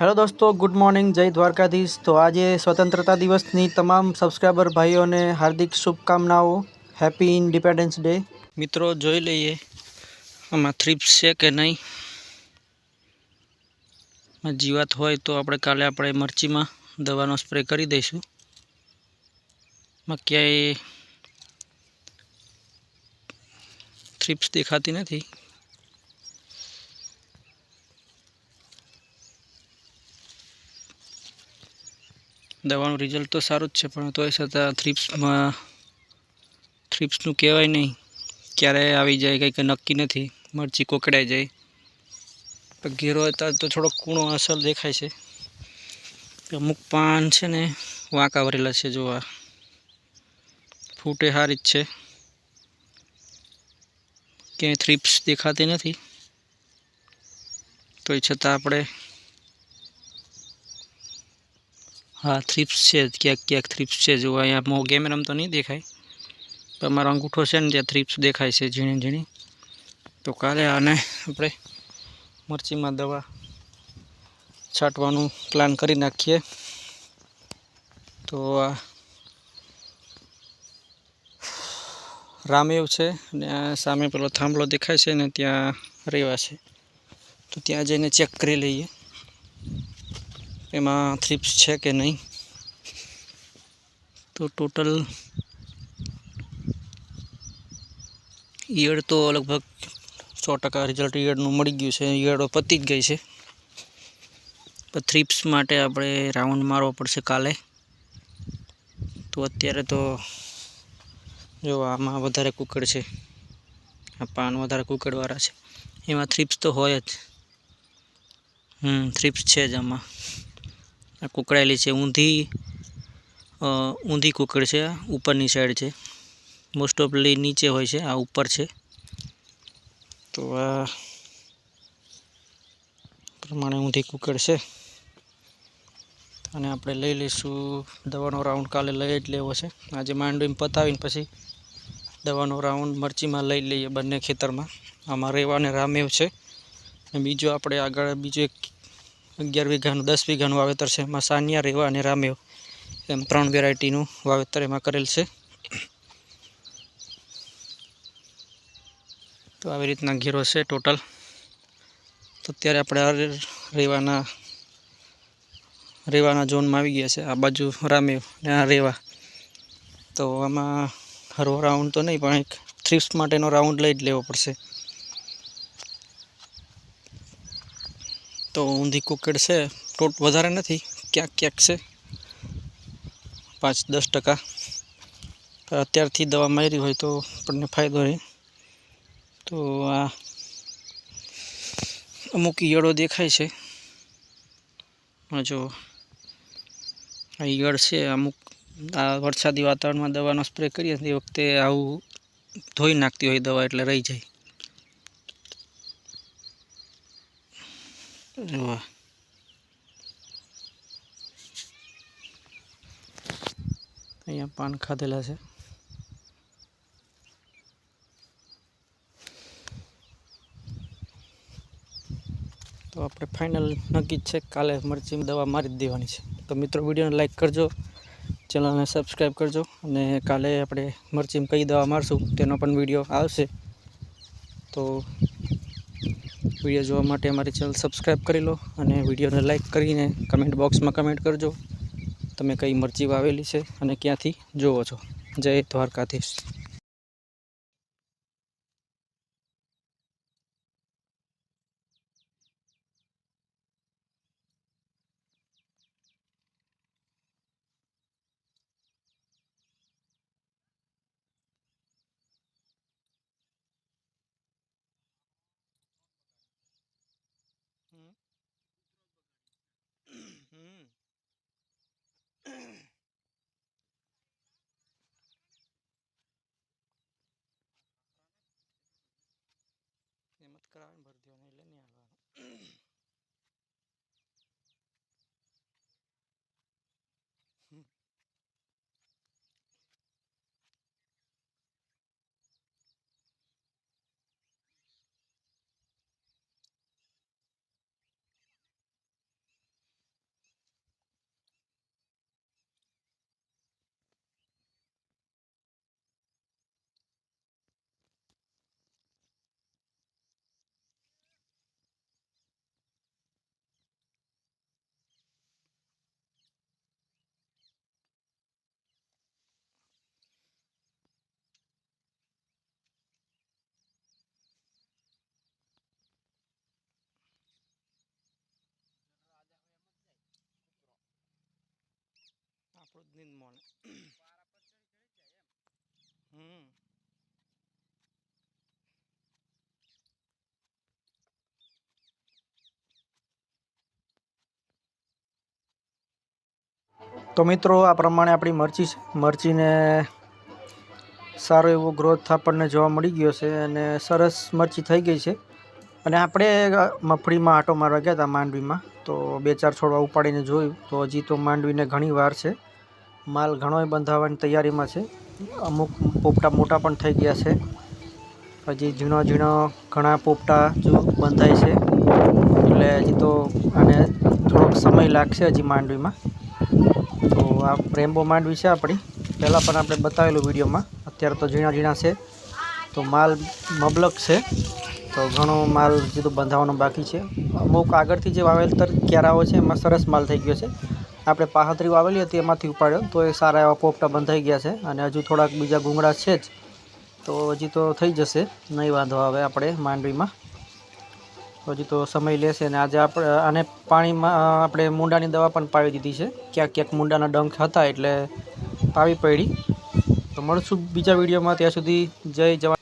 Hello દોસ્તો, good morning, જય દ્વારકાધીશ. તો આજે સ્વતંત્રતા દિવસની તમામ સબસ્ક્રાઈબર ભાઈઓને હાર્દિક શુભકામનાઓ. હેપી ઇન્ડિપેન્ડન્સ ડે મિત્રો, જોઈ લઈએ આમાં થ્રીપ્સ છે કે નહીં. જીવાત હોય તો આપણે કાલે આપણે મરચીમાં દવાનો સ્પ્રે કરી દઈશું. ક્યાંય થ્રીપ્સ દેખાતી નથી. દવાનું રિઝલ્ટ તો સારું જ છે, પણ તોય છતાં થ્રિપ્સમાં થ્રીપ્સનું કહેવાય નહીં. ક્યારે આવી જાય કંઈક નક્કી નથી. મરચી કોકડાઈ જાય. ઘેરો હતા તો થોડોક કૂણો અસર દેખાય છે. અમુક પાન છે ને, વાંકા વરેલા છે, જોવા. ફૂટે સારી જ છે. ક્યાંય થ્રીપ્સ દેખાતી નથી. તોય છતાં આપણે હા થ્રીપ્સ છે, ક્યાંક ક્યાંક થ્રીપ્સ છે, જો અહીંયા મો કેમેરામાં તો નહીં દેખાય. પણ મારો અંગૂઠો છે ને ત્યાં થ્રીપ્સ દેખાય છે ઝીણી ઝીણી. તો કાલે આને આપણે મરચીમાં દવા છાંટવાનું પ્લાન કરી નાખીએ. તો આ રામેવ છે અને સામે પેલો થાંભલો દેખાય છે ને, ત્યાં રેવા છે. તો ત્યાં જઈને ચેક કરી લઈએ. એમાં થ્રીપ્સ છે કે નહીં? તો ટોટલ ઈયળ તો લગભગ સો ટકા રિઝલ્ટ ઈયળનું મળી ગયું છે. ઈયળો પતી જ ગઈ છે. પણ થ્રીપ્સ માટે આપણે રાઉન્ડ મારવો પડશે કાલે. તો અત્યારે તો જો આમાં વધારે કુકડ છે. આ પાન વધારે કુકડવાળા છે. એમાં થ્રીપ્સ તો હોય જ. હમ થ્રીપ્સ છે જ આમાં. આ કુકડાયેલી છે. ઊંધી ઊંધી કુકડ છે. ઉપરની સાઈડ છે. મોસ્ટ ઓફલી નીચે હોય છે. આ ઉપર છે. તો આ પ્રમાણે ઊંધી કુકડ છે. અને આપણે લઈ લઈશું દવાનો રાઉન્ડ કાલે લઈ જ લેવો છે. આજે માંડવીને પતાવીને પછી દવાનો રાઉન્ડ મરચીમાં લઈ લઈએ બંને ખેતરમાં. આમાં રેવાને રામેવ છે. અને બીજો આપણે આગળ, બીજો એક અગિયાર વીઘાનું, દસ વીઘાનું વાવેતર છે. એમાં સાનિયા, રેવા અને રામેવ એમ ત્રણ વેરાયટીનું વાવેતર એમાં કરેલ છે. તો આવી રીતના ઘેરો છે ટોટલ. તો અત્યારે આપણે રેવાના રેવાના ઝોનમાં આવી ગયા છે. આ બાજુ રામેવ ને આ રેવા. તો આમાં હરવો રાઉન્ડ તો નહીં, પણ એક થ્રીપ્સ માટેનો રાઉન્ડ લઈ જ લેવો પડશે. તો ઊંધી કુકડ છે. ટોટ વધારે નથી. ક્યાંક ક્યાંક છે. પાંચ દસ ટકા અત્યારથી દવા મારી હોય તો આપણને ફાયદો રહે. તો આ અમુક ઈયળો દેખાય છે. જો, આ ઈયળ છે, અમુક આ વરસાદી વાતાવરણમાં દવાનો સ્પ્રે કરીએ તે વખતે આવું ધોઈ નાખતી હોય દવા એટલે રહી જાય. જોવા અહીંયા પાન ખાધેલા છે. તો આપણે ફાઇનલ નક્કી છે કાલે મરચી દવા મારી જ દેવાની છે. તો મિત્રો વિડીયોને લાઇક કરજો, ચેનલને સબસ્ક્રાઈબ કરજો અને કાલે આપણે મરચીમાં કઈ દવા મારશું તેનો પણ વીડિયો આવશે. તો વીડિયો જોવા માટે અમારી ચેનલ સબસ્ક્રાઈબ કરી લો અને વિડીયોને લાઇક કરીને કમેન્ટ બોક્સમાં કમેન્ટ કરજો. તમે કઈ મરચી વાવેલી છે અને ક્યાંથી જોવો છો? જય દ્વારકાધીશ હમ એમ જ કરાવે ભરી દેવાનું એટલે નહીં મળે હમ. તો મિત્રો, આ પ્રમાણે આપણી મરચી છે. મરચીને સારો એવો ગ્રોથ આપણને જોવા મળી ગયો છે અને સરસ મરચી થઈ ગઈ છે. અને આપણે મફળીમાં આંટો મારવા ગયા હતા માંડવીમાં. તો બે ચાર છોડવા ઉપાડીને જોયું. તો હજી તો માંડવીને ઘણી વાર છે. માલ ઘણોય બંધાવવાની તૈયારીમાં છે. અમુક પોપટા મોટા પણ થઈ ગયા છે. હજી ઝીણો ઝીણો ઘણા પોપટા જો બંધાય છે. એટલે હજી તો આને થોડોક સમય લાગશે હજી માંડવીમાં. તો આ રેમ્બો માંડવી છે આપણી. પહેલાં પણ આપણે બતાવેલું વિડીયોમાં. અત્યારે તો ઝીણા ઝીણા છે. તો માલ મબલક છે. તો ઘણો માલ હજી તો બંધાવવાનો બાકી છે. અમુક આગળથી જે વાવેતર ક્યારાઓ છે, એમાં સરસ માલ થઈ ગયો છે. આપણે પાહતરી વાવેલી હતી એમાંથી ઉપાડ્યો. તો એ સારા એવા પોપટા બંધાઈ ગયા છે અને હજુ થોડાક બીજા ગુંગળા છે જ. તો હજી તો થઈ જશે. નહીં વાંધો આવે આપણે માંડવીમાં. હજી તો સમય લેશે અને આજે આપણે આને પાણીમાં આપણે મૂંડાની દવા પણ પાવી દીધી છે. ક્યાંક ક્યાંક મૂંડાના ડંખ હતા એટલે પાવી પડી. તો મળશું બીજા વિડીયોમાં. ત્યાં સુધી જય જવાન